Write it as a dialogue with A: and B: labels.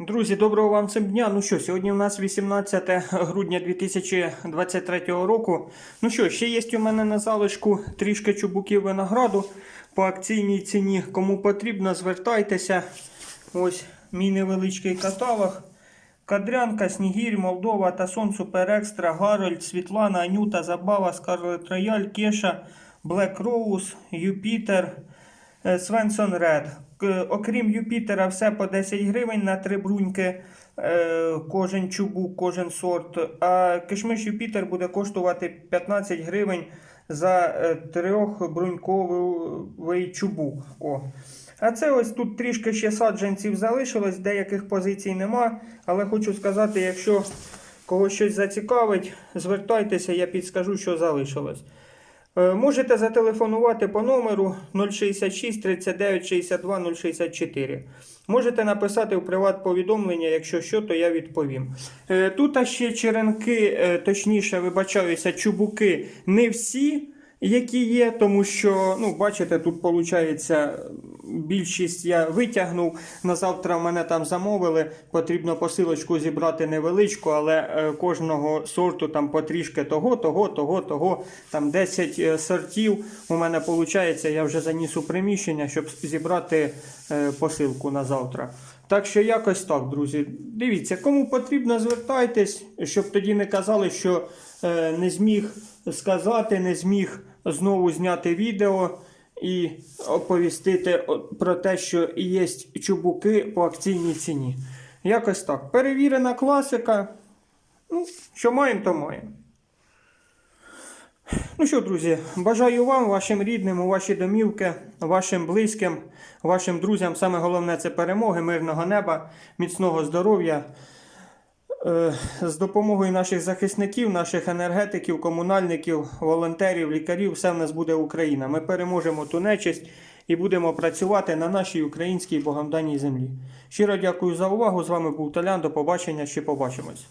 A: Друзі, доброго вам цим дня. Ну що, сьогодні у нас 18 грудня 2023 року. Ну що, ще є у мене на залишку трішки чубуків винограду по акційній ціні. Кому потрібно, звертайтеся. Ось мій невеличкий каталог. Кадрянка, Снігір, Молдова, Тасон, Супер Екстра, Гарольд, Світлана, Анюта, Забава, Скарлет Рояль, Кеша, Блек Роуз, Юпітер, Свенсон Ред. Окрім Юпітера, все по 10 гривень на три бруньки. е, Кожен чубук, кожен сорт. А кишмиш Юпітер буде коштувати 15 гривень за е, трьохбруньковий чубук. О. А це ось тут трішки ще саджанців залишилось, деяких позицій нема. Але хочу сказати, якщо когось щось зацікавить, звертайтеся, я підскажу, що залишилось. Е, Можете зателефонувати по номеру 066 39 62 064. Можете написати в приват повідомлення, якщо що, то я відповім. Тут Тут ще черенки, е, точніше, вибачаюся, чубуки не всі, які є, тому що, ну, бачите, тут виходить, більшість я витягнув. На завтра в мене там замовили. Потрібно посилочку зібрати невеличку, але е, кожного сорту там потрішки того, того, того, того. Там 10 е, сортів. У мене виходить, я вже заніс у приміщення, щоб зібрати е, посилку на завтра. Так що якось так, друзі. Дивіться, кому потрібно, звертайтесь, щоб тоді не казали, що не зміг сказати, не зміг знову зняти відео і оповістити про те, що є чубуки по акційній ціні. Якось так. Перевірена класика. Ну, що маємо, то маємо. Ну що, друзі, бажаю вам, вашим рідним, у ваші домівки, вашим близьким, вашим друзям. Саме головне це перемоги, мирного неба, міцного здоров'я. Е, З допомогою наших захисників, наших енергетиків, комунальників, волонтерів, лікарів, все в нас буде Україна. Ми переможемо ту нечисть і будемо працювати на нашій українській богомданій землі. Щиро дякую за увагу. З вами був Толян. До побачення. Ще побачимось.